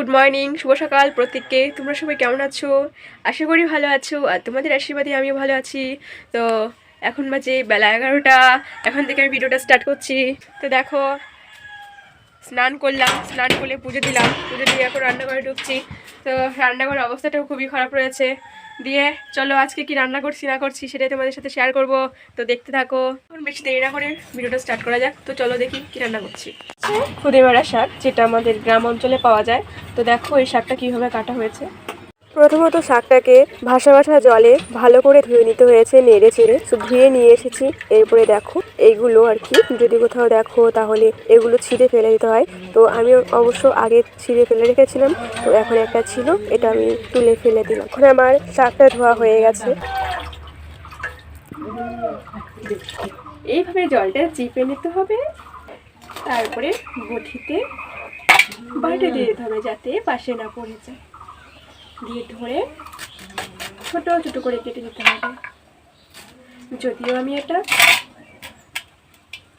Good morning, শুভ সকাল প্রত্যেককে। তোমরা সবাই কেমন আছো? আশা করি ভালো আছো, আর তোমাদের আশীর্বাদে আমিও ভালো আছি। তো এখন বাজে বেলা এগারোটা, এখন থেকে আমি ভিডিওটা স্টার্ট করছি। তো দেখো, স্নান করলাম, স্নান করে পুজো দিলাম। পুজো দিয়ে এখন রান্নাঘরে ঢুকছি। তো রান্নাঘরের অবস্থাটাও খুবই খারাপ রয়েছে। দিয়ে চলো আজকে কি রান্না করছি, না করছি সেটাই তোমাদের সাথে শেয়ার করব। তো দেখতে থাকো। এখন বেশি দেরি না করে ভিডিওটা স্টার্ট করা যাক। তো চলো দেখি কি রান্না করছি। খুদে বেড়া শাক যেটা আমাদের গ্রাম অঞ্চলে পাওয়া যায়। তো দেখো এই শাকটা কীভাবে কাটা হয়েছে। প্রথমত শাকটাকে ভাসা ভাসা জলে ভালো করে ধুয়ে নিতে হয়েছে নেড়ে চেড়ে। ধুয়ে নিয়ে এসেছি। এরপরে দেখো এইগুলো আর কি। যদি কোথাও দেখো তাহলে এগুলো ছিঁড়ে ফেলে দিতে হয়। তো আমি অবশ্য আগে ছিঁড়ে ফেলে রেখেছিলাম। তো এখন একটা ছিল এটা আমি তুলে ফেলে দিলাম। এখন আমার শাকটা ধোয়া হয়ে গেছে। এইভাবে জলটা চিপে নিতে হবে। তারপরে বটিতে বাটে দিয়ে দিতে হবে যাতে পাশে না পড়ে যায়। দিয়ে ধরে ছোট ছোট করে কেটে নিতে হবে। যদিও আমি এটা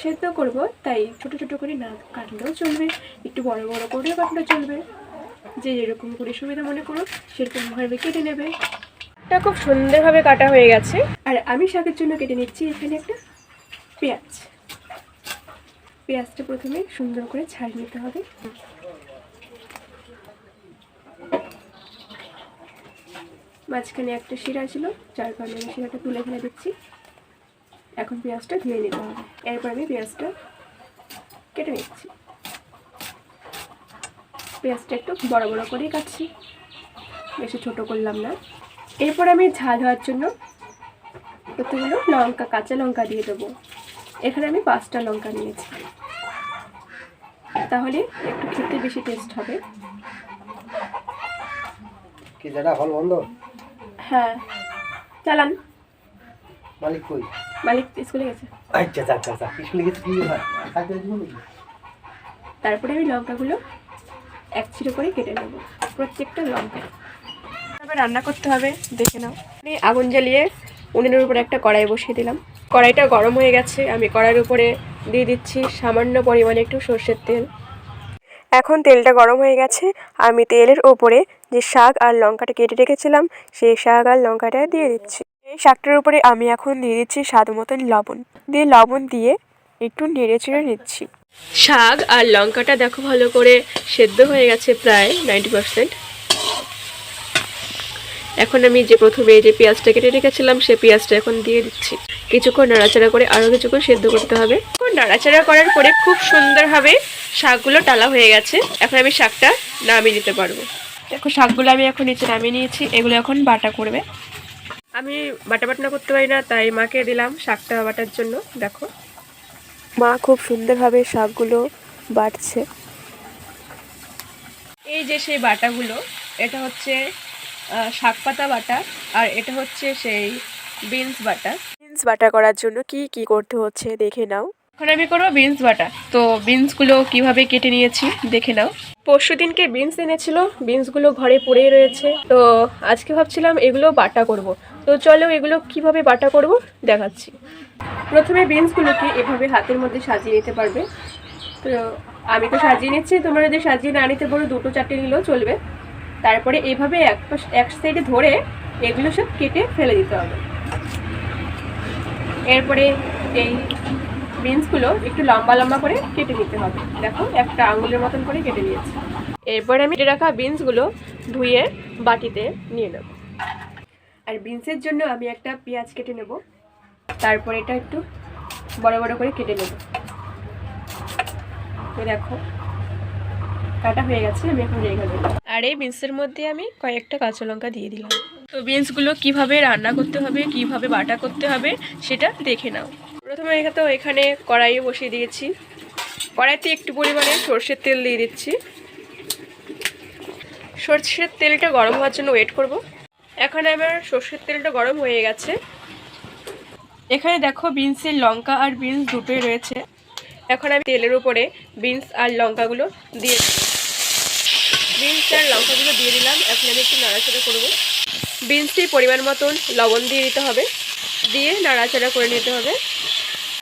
সেদ্ধ করব তাই ছোট ছোট করে না কাটলেও চলবে একটু বড় বড় করেও কাটলেও চলবে। যে যেরকম করে সুবিধা মনে করো সেরকমভাবে কেটে নেবে। এটা খুব সুন্দরভাবে কাটা হয়ে গেছে। আর আমি শাকের জন্য কেটে নিচ্ছি এখানে একটা পেঁয়াজ। পেঁয়াজটা প্রথমে সুন্দর করে ছাড়িয়ে নিতে হবে। মাঝখানে একটা শিরা ছিল, যার কারণে আমি শিরাটা তুলে ফেলে দিচ্ছি। এখন পেঁয়াজটা ধুয়ে নিতে হবে। এরপর আমি পেঁয়াজটা কেটে নিচ্ছি। পেঁয়াজটা একটু বড় বড় করেই কাটছি। বেশি ছোট করলাম না। এরপর আমি ঝাল হওয়ার জন্য প্রথমগুলো লঙ্কা, কাঁচা লঙ্কা দিয়ে দেবো। এখানে আমি পাঁচটা লঙ্কা নিয়েছি। তাহলে একটু খেতে বেশি টেস্ট হবে। কি দাদা হল বন্ধ? হ্যাঁ। চালান। মালিক কই? মালিক স্কুলে গেছে। আচ্ছা আচ্ছা আচ্ছা আচ্ছা। স্কুলে গেছে কি তারপরে আমি লঙ্কাগুলো এক ছিঁড়ো করে কেটে নেব। প্রত্যেকটা লঙ্কা। তারপরে রান্না করতে হবে দেখে নাও। আমি আগুন জ্বালিয়ে উনুনের উপরে একটা কড়াই বসিয়ে দিলাম। কড়াইটা গরম হয়ে গেছে, আমি কড়াইয়ের উপরে দিয়ে দিচ্ছি সামান্য পরিমাণে একটু সর্ষের তেল। এখন তেলটা গরম হয়ে গেছে, আমি তেলের ওপরে যে শাক আর লঙ্কাটা কেটে রেখেছিলাম, সেই শাক আর লঙ্কাটা দিয়ে দিচ্ছি। এই শাকটার উপরে আমি এখন দিয়ে দিচ্ছি স্বাদ মতন লবণ। দিয়ে লবণ দিয়ে একটু নেড়ে চেড়ে নিচ্ছি। শাক আর লঙ্কাটা দেখো ভালো করে সেদ্ধ হয়ে গেছে প্রায় নাইনটি পার্সেন্ট। এখন আমি যে প্রথমে যে পেঁয়াজটা কেটে রেখেছিলাম সেই পেঁয়াজটা এখন দিয়ে দিচ্ছি। কিছুক্ষণ নাড়াচাড়া করে আরও কিছুক্ষণ সেদ্ধ করতে হবে। নাড়াচাড়া করার পরে খুব সুন্দরভাবে শাকগুলো টালা হয়ে গেছে। এখন আমি শাকটা নামিয়ে নিতে পারব। দেখো, শাকগুলো আমি এখন নিচে নামিয়ে নিয়েছি। এগুলো এখন বাটা করবে। আমি বাটা বাটনা করতে পারি না, তাই মাকে দিলাম শাকটা বাটার জন্য। দেখো, মা খুব সুন্দরভাবে শাকগুলো বাটছে। এই যে সেই বাটাগুলো, এটা হচ্ছে শাক পাতা বাটা, আর এটা হচ্ছে সেই বিনস বাটা। বিনস বাটা করার জন্য কি কি করতে হচ্ছে দেখে নাও। এখন আমি করব বিনস বাটা তো বিনসগুলো কীভাবে কেটে নিয়েছি দেখে নাও। পরশু দিনকে বিনস এনেছিল বিনসগুলো ঘরে পড়েই রয়েছে। তো আজকে ভাবছিলাম এগুলো বাটা করব। তো চলো এগুলো কীভাবে বাটা করব দেখাচ্ছি। প্রথমে বিনসগুলোকে এভাবে হাতের মধ্যে সাজিয়ে নিতে পারবে। তো আমি তো সাজিয়ে নিচ্ছি তোমরা যদি সাজিয়ে না নিতে পারো দুটো চারটে নিলেও চলবে। তারপরে এভাবে এক পাশ- এক সাইডে ধরে এগুলো সব কেটে ফেলে দিতে হবে। এরপরে এই বিনসগুলো একটু লম্বা লম্বা করে কেটে নিতে হবে। দেখো, একটা আঙুলের মতন করে কেটে নিয়েছি। এরপরে আমি রাখা বিনসগুলো ধুয়ে বাটিতে নিয়ে নেব। আর বিনসের জন্য আমি একটা পেঁয়াজ কেটে নেব। তারপরে এটা একটু বড় বড় করে কেটে নেব। দেখো, কাটা হয়ে গেছে, আমি এখন রেখে দেবো। আর এই বিনসের মধ্যে আমি কয়েকটা কাঁচা লঙ্কা দিয়ে দিলাম। তো বিনসগুলো কীভাবে রান্না করতে হবে, কীভাবে বাটা করতে হবে, সেটা দেখে নাও। প্রথমে তো এখানে কড়াইয়ে বসিয়ে দিয়েছি। কড়াইতে একটু পরিমাণে সর্ষের তেল দিয়ে দিচ্ছি। সর্ষের তেলটা গরম হওয়ার জন্য ওয়েট করব। এখানে আমার সর্ষের তেলটা গরম হয়ে গেছে। এখানে দেখো বিনসের লঙ্কা আর বিনস দুটোই রয়েছে। এখন আমি তেলের উপরে বিনস আর লঙ্কাগুলো দিয়ে দেবো বিনস আর লঙ্কাগুলো দিয়ে দিলাম। এখন আমি একটু নাড়াচাড়া করব। বিনসটি পরিমাণ মতন লবণ দিয়ে দিতে হবে। দিয়ে নাড়াচাড়া করে নিতে হবে।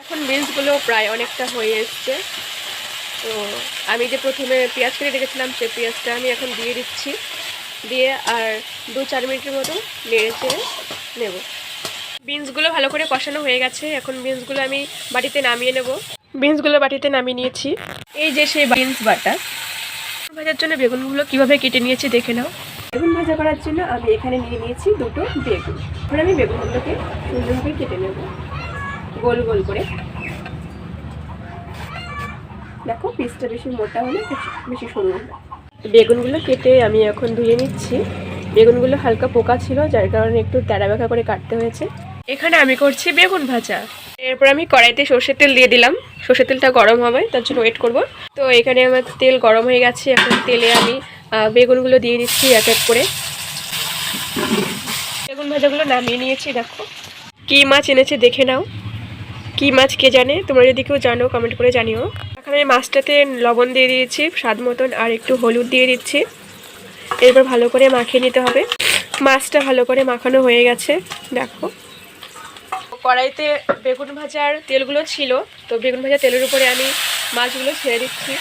এখন বিনসগুলো প্রায় অনেকটা হয়ে এসছে। তো আমি যে প্রথমে পেঁয়াজ কেটে রেখেছিলাম, সেই পেঁয়াজটা আমি এখন দিয়ে দিচ্ছি। দিয়ে আর দু চার মিনিটের মতো নেড়ে চেড়ে নেব। বিনসগুলো ভালো করে কষানো হয়ে গেছে। এখন বিনসগুলো আমি বাটিতে নামিয়ে নেব। বিনসগুলো বাটিতে নামিয়ে নিয়েছি। এই যে সেই বিনস বাটা। ভাজার জন্য বেগুনগুলো কীভাবে কেটে নিয়েছি দেখে নাও। বেগুন ভাজা করার জন্য আমি এখানে নিয়ে নিয়েছি দুটো বেগুন। এখন আমি বেগুনগুলোকে সুন্দরভাবে কেটে নেব। গোল গোল করে। দেখো পিসটা বেশি মোটা হলে বেশি- সরু হবে। বেগুনগুলো কেটে আমি এখন ধুয়ে নিচ্ছি। বেগুনগুলো হালকা পোকা ছিল, যার কারণে একটু তেড়া বেঁকা করে কাটতে হয়েছে। এখানে আমি করছি বেগুন ভাজা। এরপর আমি কড়াইতে সর্ষের তেল দিয়ে দিলাম। সর্ষের তেলটা গরম হবে, তার জন্য ওয়েট করব। তো এখানে আমার তেল গরম হয়ে গেছে। এখন তেলে আমি বেগুনগুলো দিয়ে দিচ্ছি এক এক করে। বেগুন ভাজাগুলো নামিয়ে নিয়েছি, দেখো। কী মাছ এনেছে দেখে নাও। কী মাছ কে জানে? তোমরা যদি কেউ জানো কমেন্ট করে জানিও। এখন আমি মাছটাতে লবণ দিয়ে দিয়েছি, স্বাদ মতন, আর একটু হলুদ দিয়ে দিচ্ছি। এরপর ভালো করে মাখিয়ে নিতে হবে। মাছটা ভালো করে মাখানো হয়ে গেছে, দেখো। কড়াইতে বেগুন ভাজার তেলগুলো ছিল, তো বেগুন ভাজার তেলের উপরে আমি মাছগুলো ছেড়ে দিচ্ছি।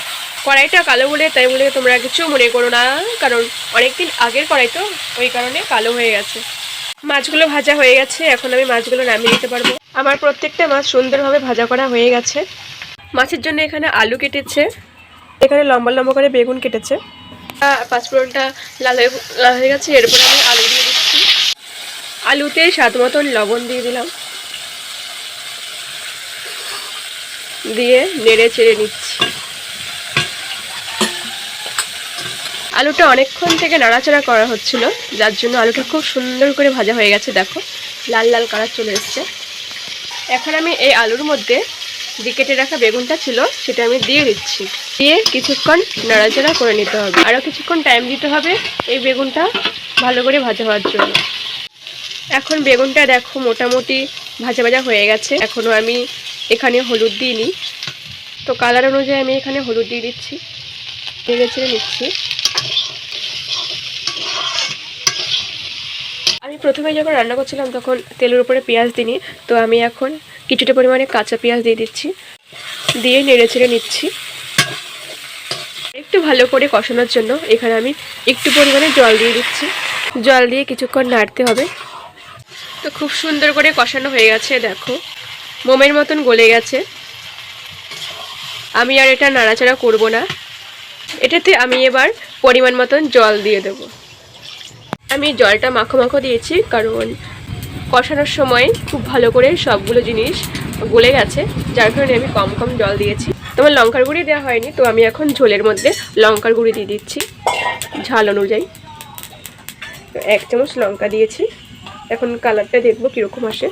কড়াইটা কালো বলে, তাই বলে তোমরা কিছু মনে করো না, কারণ অনেকদিন আগের কড়াই তো, ওই কারণে কালো হয়ে গেছে। মাছগুলো ভাজা হয়ে গেছে, এখন আমি মাছগুলো নামিয়ে নিতে পারব। আমার প্রত্যেকটা মাছ সুন্দরভাবে ভাজা করা হয়ে গেছে। মাছের জন্য এখানে আলু কেটেছে, এখানে লম্বা লম্বা করে বেগুন কেটেছে। পাঁচফোড়নটা লাল হয়ে লাল হয়ে গেছে, এরপর আমি আলু দিয়ে দিচ্ছি। আলুতে স্বাদ মতন লবণ দিয়ে দিলাম। দিয়ে নেড়ে চেড়ে নিচ্ছি। আলুটা অনেকক্ষণ থেকে নাড়াচাড়া করা হচ্ছিল, যার জন্য আলুটা খুব সুন্দর করে ভাজা হয়ে গেছে, দেখো। লাল লাল কালার চলে এসছে। এখন আমি এই আলুর মধ্যে যে কেটে রাখা বেগুনটা ছিল, সেটা আমি দিয়ে দিচ্ছি। দিয়ে কিছুক্ষণ নাড়াচাড়া করে নিতে হবে। আরও কিছুক্ষণ টাইম দিতে হবে এই বেগুনটা ভালো করে ভাজা হওয়ার জন্য। এখন বেগুনটা দেখো মোটামুটি ভাজা ভাজা হয়ে গেছে। এখনও আমি এখানে হলুদ দিইনি। তো কালার অনুযায়ী আমি এখানে হলুদ দিয়ে দিচ্ছি। নেড়ে ছেড়ে নিচ্ছি। আমি প্রথমে যখন রান্না করছিলাম তখন তেলের উপরে পেঁয়াজ দিইনি, তো আমি এখন কিছুটা পরিমাণে কাঁচা পেঁয়াজ দিয়ে দিচ্ছি, দিয়ে নেড়ে ছেড়ে নিচ্ছি। একটু ভালো করে কষানোর জন্য এখানে আমি একটু পরিমাণে জল দিয়ে দিচ্ছি। জল দিয়ে কিছুক্ষণ নাড়তে হবে। তো খুব সুন্দর করে কষানো হয়ে গেছে, দেখো। মোমের মতন গলে গেছে। আমি আর এটা নাড়াচাড়া করব না। এটাতে আমি এবার পরিমাণ মতন জল দিয়ে দেব। আমি জলটা মাখো মাখো দিয়েছি, কারণ কষানোর সময় খুব ভালো করে সবগুলো জিনিস গলে গেছে, যার কারণে আমি কম কম জল দিয়েছি। তোমার লঙ্কার গুঁড়ি দেওয়া হয়নি, তো আমি এখন ঝোলের মধ্যে লঙ্কার গুঁড়ি দিয়ে দিচ্ছি, ঝাল অনুযায়ী। এক চামচ লঙ্কা দিয়েছি, এখন কালারটা দেখব কীরকম আসে।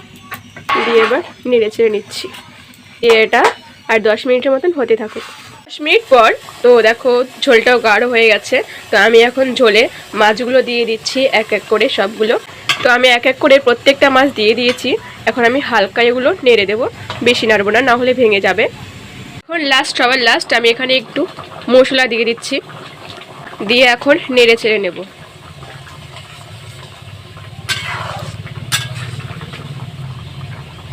দিয়ে এবার নেড়ে ছেড়ে নিচ্ছি। এটা আর দশ মিনিটের মতন হতে থাকুক। দশ মিনিট পর তো দেখো ঝোলটাও গাঢ় হয়ে গেছে। তো আমি এখন ঝোলে মাছগুলো দিয়ে দিচ্ছি এক এক করে সবগুলো। তো আমি এক এক করে প্রত্যেকটা মাছ দিয়ে দিয়েছি। এখন আমি হালকা এগুলো নেড়ে দেবো। বেশি নাড়বো না না হলে ভেঙে যাবে। এখন লাস্ট সবার লাস্ট আমি এখানে একটু মশলা দিয়ে দিচ্ছি। দিয়ে এখন নেড়ে ছেড়ে নেব।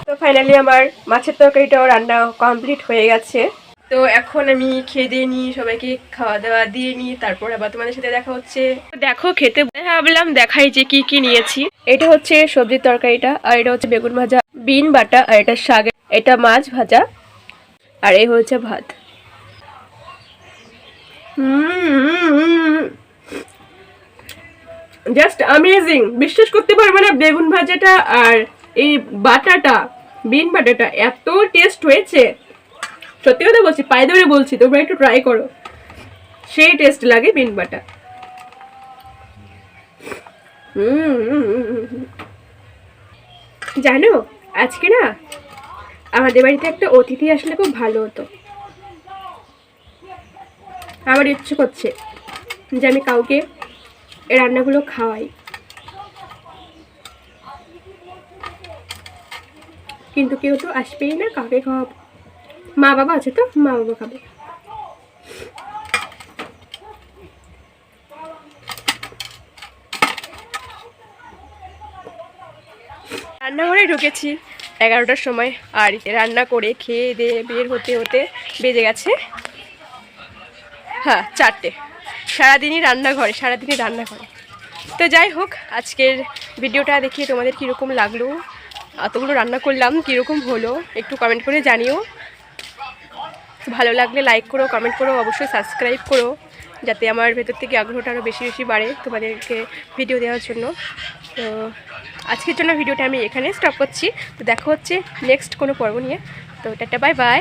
তো ফাইনালি আমার মাছের তরকারিটাও রান্না কমপ্লিট হয়ে গেছে। তো এখন আমি খেয়ে দিয়ে নিই, সবাইকে খাওয়া দাওয়া দিয়ে নিই, তারপর আবার তোমাদের সাথে দেখা হচ্ছে। দেখো, খেতে ভাবলাম দেখাই যে কি কি নিয়েছি। এটা হচ্ছে সবজির তরকারিটা, আর এটা হচ্ছে বেগুন ভাজা, বিন, বাটা, আর এটা শাক, এটা মাছ ভাজা, আর এই হচ্ছে ভাত। জাস্ট আমেজিং বিশ্বাস করতে পারবে না বেগুন ভাজাটা আর এই বাটাটা, বিন বাটাটা, এত টেস্ট হয়েছে। সত্যি কথা বলছি, পায়ে ধরে বলছি, তোমরা একটু ট্রাই করো। সেই টেস্ট লাগে বিন বাটা। জানো, আজকে না আমাদের বাড়িতে একটা অতিথি আসলে খুব ভালো হতো। আমার ইচ্ছে করছে যে আমি কাউকে এই রান্নাগুলো খাওয়াই। কিন্তু কেউ তো আসবেই না, কাউকে খাওয়াবো। মা বাবা আছে তো? মা বাবা খাবে। রান্নাঘরে ঢুকেছি এগারোটার সময় আর রান্না করে খেয়ে দিয়ে বের হতে হতে বেজে গেছে হ্যাঁ চারটে। সারাদিনই রান্নাঘরে সারাদিনই রান্নাঘরে। তো যাই হোক, আজকের ভিডিওটা দেখিয়ে তোমাদের কীরকম লাগল, এতগুলো রান্না করলাম, কীরকম হলো, একটু কমেন্ট করে জানিও। ভালো লাগলে লাইক করো কমেন্ট করো, অবশ্যই সাবস্ক্রাইব করো, যাতে আমার ভেতর থেকে আগ্রহটা আরও বেশি বেশি বাড়ে তোমাদেরকে ভিডিও দেওয়ার জন্য। তো আজকের জন্য ভিডিওটা আমি এখানে স্টপ করছি। তো দেখা হচ্ছে নেক্সট কোনো পর্ব নিয়ে। তো টাটা বাই বাই